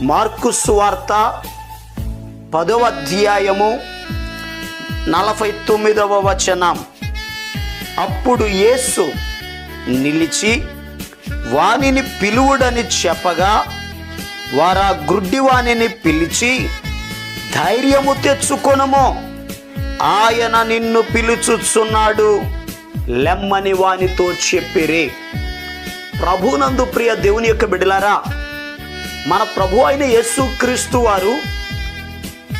Mark సువార్త పదవ అధ్యాయము నలభై తొమ్మిదవ వచనం. అప్పుడు యేసు నిలిచి వానిని పిలువుడని చెప్పగా వారా గ్రుడ్డివాణిని పిలిచి ధైర్యము తెచ్చుకొనము. ఆయన నిన్ను పిలుచుచున్నాడు. లెమ్మని వానితో చెప్పిరి. ప్రభునందు ప్రియ దేవుని యొక్క బిడలారా మన ప్రభు అయిన యేసు క్రీస్తు వారు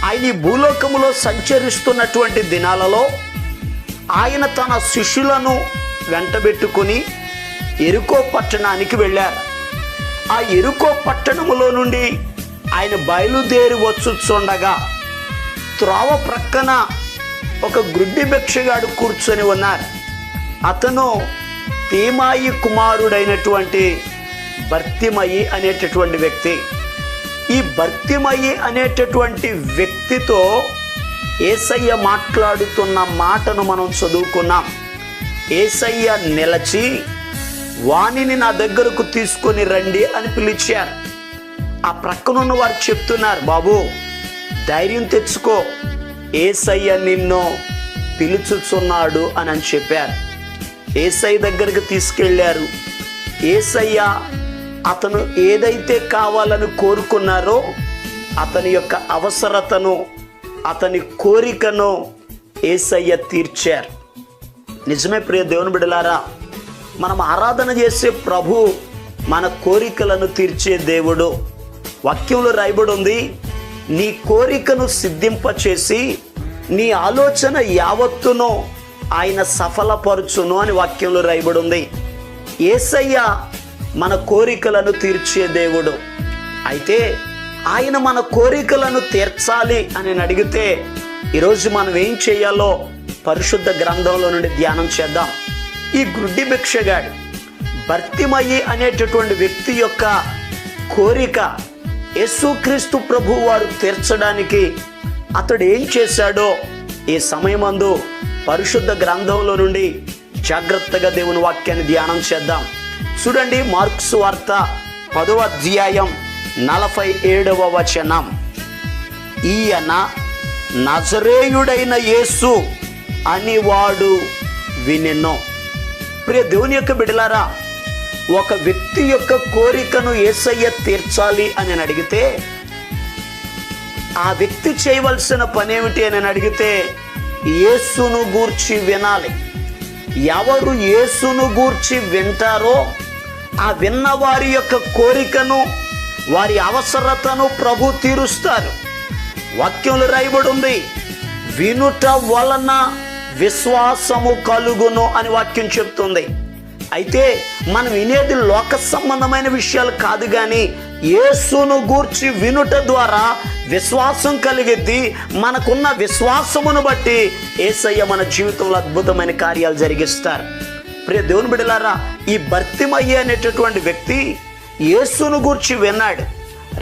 ఆయన ఈ భూలోకములో సంచరిస్తున్నటువంటి దినాలలో ఆయన తన శిష్యులను వెంటబెట్టుకుని ఎరుకో పట్టణానికి వెళ్ళారు. ఆ ఎరుకో పట్టణములో నుండి ఆయన బయలుదేరి వచ్చుచుండగా త్రోవ ప్రక్కన ఒక గుడ్డి భిక్షగాడు కూర్చొని ఉన్నారు. అతను తీమాయి కుమారుడైనటువంటి భర్తిమయి అనేటటువంటి వ్యక్తి. ఈ భర్తిమయి అనేటటువంటి వ్యక్తితో ఏసయ్య మాట్లాడుతున్న మాటను మనం చదువుకున్నాం. ఏసయ్య నిలచి వాణిని నా దగ్గరకు తీసుకొని రండి అని పిలిచారు. ఆ ప్రక్కనున్న వారు చెప్తున్నారు బాబు ధైర్యం తెచ్చుకో. ఏసయ్య నిన్ను పిలుచుచున్నాడు అని అని చెప్పారు. ఏసయ్య దగ్గరికి తీసుకెళ్ళారు. ఏసయ్య అతను ఏదైతే కావాలని కోరుకున్నారో అతని యొక్క అవసరతను అతని కోరికను ఏసయ్య తీర్చారు. నిజమే ప్రియ దేవుని బిడలారా మనం ఆరాధన చేసే ప్రభు మన కోరికలను తీర్చే దేవుడు. వాక్యంలో రాయబడి ఉంది నీ కోరికను సిద్ధింపచేసి నీ ఆలోచన యావత్తును ఆయన సఫలపరుచును అని వాక్యంలో రాయబడి ఉంది ఏసయ్య మన కోరికలను తీర్చే దేవుడు. అయితే ఆయన మన కోరికలను తీర్చాలి అని అడిగితే ఈరోజు మనం ఏం చేయాలో పరిశుద్ధ గ్రంథంలో నుండి ధ్యానం చేద్దాం. ఈ గుడ్డి భిక్షగాడు భర్తిమయ్యి అనేటటువంటి వ్యక్తి యొక్క కోరిక యేసుక్రీస్తు ప్రభు వారు తీర్చడానికి అతడు ఏం చేశాడో ఈ సమయమందు పరిశుద్ధ గ్రంథంలో నుండి జాగ్రత్తగా దేవుని వాక్యాన్ని ధ్యానం చేద్దాం. చూడండి మార్క్స్ వార్త పదవ అధ్యాయం నలభై ఏడవ వచనం. ఈయన నజరేయుడైన యేసు అని వాడు వినెన్నో ప్రియ దేవుని యొక్క బిడలారా ఒక వ్యక్తి యొక్క కోరికను ఏసయ్య తీర్చాలి అని అడిగితే ఆ వ్యక్తి చేయవలసిన పనేమిటి అని అడిగితే యేసును గూర్చి వినాలి. ఎవరు యేసును గూర్చి వింటారో ఆ విన్న వారి యొక్క కోరికను వారి అవసరతను ప్రభు తీరుస్తారు. వాక్యంలో రాయబడి ఉంది వినుట వలన విశ్వాసము కలుగును అని వాక్యం చెప్తుంది. అయితే మనం వినేది లోక సంబంధమైన విషయాలు కాదు కానీ యేసును గూర్చి వినుట ద్వారా విశ్వాసం కలిగిద్ది. మనకున్న విశ్వాసమును బట్టి ఏసయ్య మన జీవితంలో అద్భుతమైన కార్యాలు జరిగిస్తారు. ప్రియ దేవుని బిడలారా ఈ భర్తిమయ్య అనేటటువంటి వ్యక్తి యేసును గూర్చి విన్నాడు.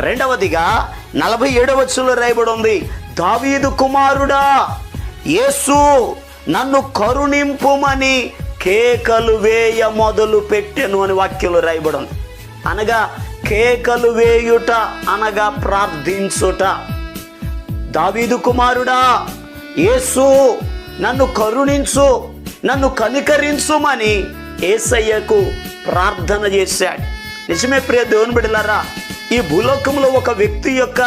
రెండవదిగా నలభై ఏడవ వచ్చులో రాయబడి ఉంది దావీదు కుమారుడా యేసు నన్ను కరుణింపుమని కేకలు వేయ మొదలు పెట్టెను అని వాక్యంలో రాయబడి ఉంది. అనగా కేకలు వేయుట అనగా ప్రార్థించుట. దావీదు కుమారుడా యేసు నన్ను కరుణించు నన్ను కనికరించుమని ఏసయ్యకు ప్రార్థన చేశాడు. నిజమే ప్రియ దేవుని బిడలారా ఈ భూలోకంలో ఒక వ్యక్తి యొక్క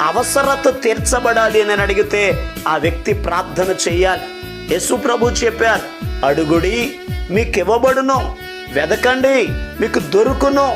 అవసరత తీర్చబడాలి అని అడిగితే ఆ వ్యక్తి ప్రార్థన చెయ్యాలి యేసు ప్రభు చెప్పారు అడుగుడి మీకు ఇవ్వబడును వెదకండి మీకు దొరుకును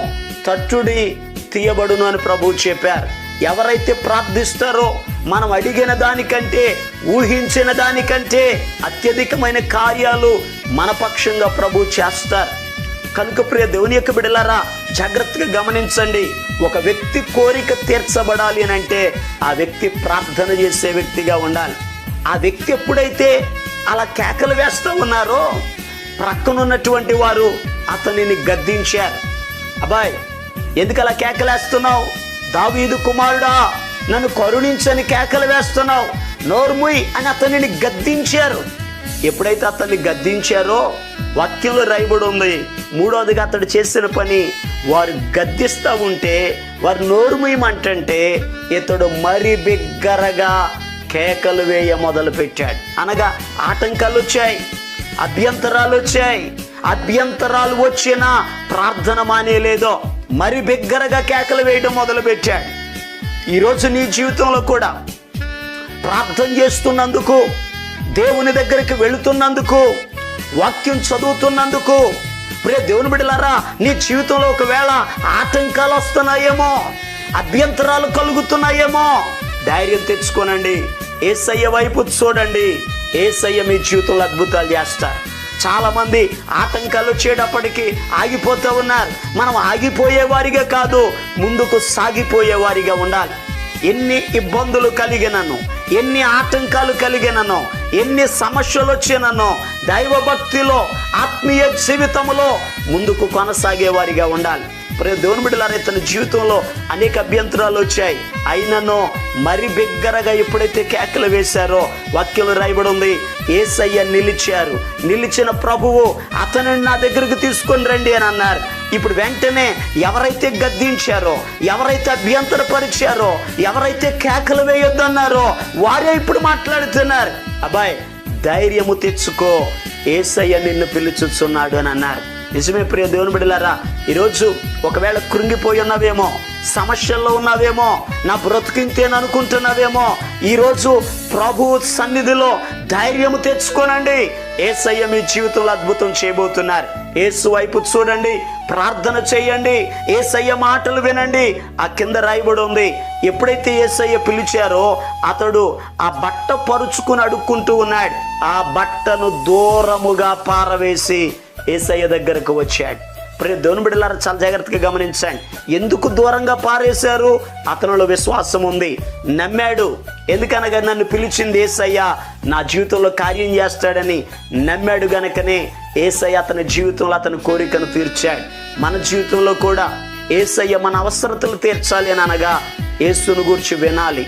తట్టుడి తీయబడును అని ప్రభు చెప్పారు. ఎవరైతే ప్రార్థిస్తారో మనం అడిగిన దానికంటే ఊహించిన దానికంటే అత్యధికమైన కార్యాలు మన పక్షంగా ప్రభు చేస్తారు. కనుక ప్రియ దేవుని యొక్క బిడలారా జాగ్రత్తగా గమనించండి. ఒక వ్యక్తి కోరిక తీర్చబడాలి అని అంటే ఆ వ్యక్తి ప్రార్థన చేసే వ్యక్తిగా ఉండాలి. ఆ వ్యక్తి ఎప్పుడైతే అలా కేకలు వేస్తూ ఉన్నారో ప్రక్కనున్నటువంటి వారు అతనిని గద్దించారు. అబ్బాయి ఎందుకు అలా కేకలేస్తున్నావు? దావీదు కుమారుడా నన్ను కరుణించని కేకలు వేస్తున్నావు. నోర్ముయ్ అని అతనిని గద్దించారు. ఎప్పుడైతే అతన్ని గద్దించారో వాక్యంలో రాయబడి ఉంది. మూడోదిగా అతడు చేసిన పని వారు గద్దిస్తూ ఉంటే వారు నోరుమూయమంటే ఇతడు మరి బిగ్గరగా కేకలు వేయ మొదలు పెట్టాడు అనగా ఆటంకాలు వచ్చాయి అభ్యంతరాలు వచ్చాయి అభ్యంతరాలు వచ్చినా ప్రార్థన మానేలేదో. మరి బిగ్గరగా కేకలు వేయడం మొదలుపెట్టాడు. ఈరోజు నీ జీవితంలో కూడా ప్రార్థన చేస్తున్నందుకు దేవుని దగ్గరికి వెళుతున్నందుకు వాక్యం చదువుతున్నందుకు ప్రే దేవుని బిడ్డలారా నీ జీవితంలో ఒకవేళ ఆటంకాలు వస్తున్నాయేమో అభ్యంతరాలు కలుగుతున్నాయేమో ధైర్యం తెచ్చుకోనండి. ఏసయ్య వైపు చూడండి. ఏసయ్య మీ జీవితంలో అద్భుతాలు చేస్తారు. చాలామంది ఆటంకాలు వచ్చేటప్పటికి ఆగిపోతూ ఉన్నారు. మనం ఆగిపోయేవారిగా కాదు ముందుకు సాగిపోయేవారిగా ఉండాలి. ఎన్ని ఇబ్బందులు కలిగినను ఎన్ని ఆటంకాలు కలిగినను ఎన్ని సమస్యలు వచ్చినను దైవభక్తిలో ఆత్మీయ జీవితంలో ముందుకు కొనసాగేవారిగా ఉండాలి. ప్రియ దేవుని బిడ్డలారే తన జీవితంలో అనేక అభ్యంతరాలు వచ్చాయి. అయినను మరి బిగ్గరగా ఎప్పుడైతే కేకలు వేశారో వాక్యంలో రాయబడి ఉంది ఏసయ్య నిలిచారు. నిలిచిన ప్రభువు అతనిని నా దగ్గరకు తీసుకొని రండి అని అన్నారు. ఇప్పుడు వెంటనే ఎవరైతే గద్దించారో ఎవరైతే అభ్యంతరపరిచారో ఎవరైతే కేకలు వేయొద్దన్నారో వారే ఇప్పుడు మాట్లాడుతున్నారు. అబ్బాయ్ ధైర్యము తెచ్చుకో ఏసయ్య నిన్ను పిలుచుచున్నాడు అని అన్నారు. నిజమే ప్రియ దేవుని బిడ్డలారా ఈరోజు ఒకవేళ కృంగిపోయి ఉన్నావేమో సమస్యల్లో ఉన్నావేమో నా బ్రతికింతేననుకుంటున్నావేమో అనుకుంటున్నావేమో ఈరోజు ప్రభు సన్నిధిలో ధైర్యము తెచ్చుకోనండి. ఏసయ్య మీ జీవితంలో అద్భుతం చేయబోతున్నారు. ఏసు వైపు చూడండి ప్రార్థన చేయండి ఏసయ్య మాటలు వినండి ఆ కింద రాయబడి ఉంది. ఎప్పుడైతే ఏసయ్య పిలిచారో అతడు ఆ బట్ట పరుచుకుని అడుక్కుంటూ ఉన్నాడు. ఆ బట్టను దూరముగా పారవేసి ఏసయ్య దగ్గరకు వచ్చాడు. ప్రే దేవుని బిడ్డలారా చాలా జాగ్రత్తగా గమనించండి. ఎందుకు దూరంగా పారేశారు? అతనిలో విశ్వాసం ఉంది. నమ్మాడు. ఎందుకనగా నన్ను పిలిచింది ఏసయ్య నా జీవితంలో కార్యం చేస్తాడని నమ్మాడు గనకనే ఏసయ్య అతని జీవితంలో అతని కోరికను తీర్చాడు. మన జీవితంలో కూడా ఏసయ్య మన అవసరతలు తీర్చాలి అని అనగా ఏసును గురించి వినాలి.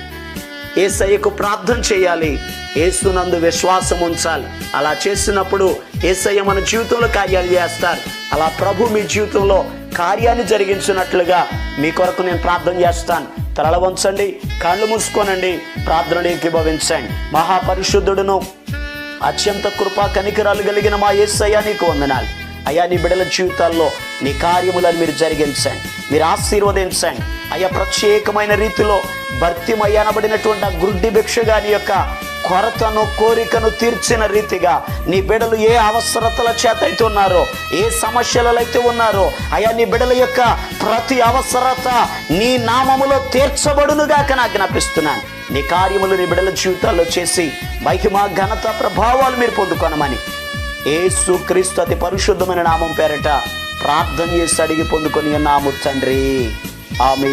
ఏసయ్యకు ప్రార్థన చేయాలి. ఏసునందు విశ్వాసం ఉంచాలి. అలా చేసినప్పుడు ఏసయ్య మన జీవితంలో కార్యాలు చేస్తారు. అలా ప్రభు మీ జీవితంలో కార్యాన్ని జరిగించినట్లుగా మీ కొరకు నేను ప్రార్థన చేస్తాను. తరల వంచండి కళ్ళు మూసుకోనండి ప్రార్థనలు ఏకీభవించండి. మహాపరిశుద్ధుడును అత్యంత కృపా కనికరాలు కలిగిన మా ఏసయ్య నీకు వందనాలు. అయ్యా నీ బిడల జీవితాల్లో నీ కార్యములను మీరు జరిగించండి. మీరు ఆశీర్వదించండి. అయ్యా ప్రత్యేకమైన రీతిలో భర్తిమయ్యనబడినటువంటి ఆ గుడ్డి భిక్షగాని యొక్క కొరతను కోరికను తీర్చిన రీతిగా నీ బిడలు ఏ అవసరతల చేత అయితే ఉన్నారో ఏ సమస్యలలో అయితే ఉన్నారో అయా నీ బిడల యొక్క ప్రతి అవసరత నీ నామములో తీర్చబడునుగాక నాకు జ్ఞాపిస్తున్నాను. నీ కార్యములు నీ బిడల జీవితాల్లో చేసి మహిమ ఘనత ప్రభావాలు మీరు పొందుకోనమని. ఏసు క్రీస్తు అతి పరిశుద్ధమైన నామం పేరట ప్రార్థన చేసి అడిగి పొందుకొని నాము తండ్రి. ఆమె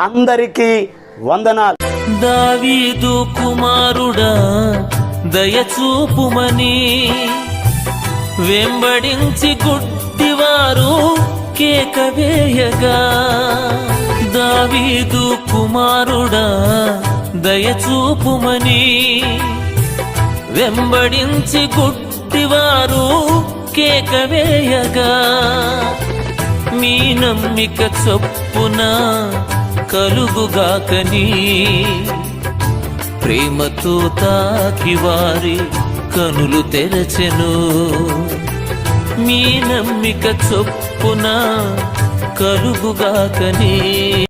అందరికీ వందనాలు. దావీదు కుమారుడా దయచూపుమని. వెంబడించి గుడ్డివారు కేక వేయగా. దావీదు కుమారుడా దయచూపుమని. వెంబడించి గుడ్డివారు కేక వేయగా. మీ నమ్మిక చొప్పున కలుగుగాకని ప్రేమతో తాకి వారి కనులు తెరచెను. మీ నమ్మిక చొప్పున కలుగుగాకని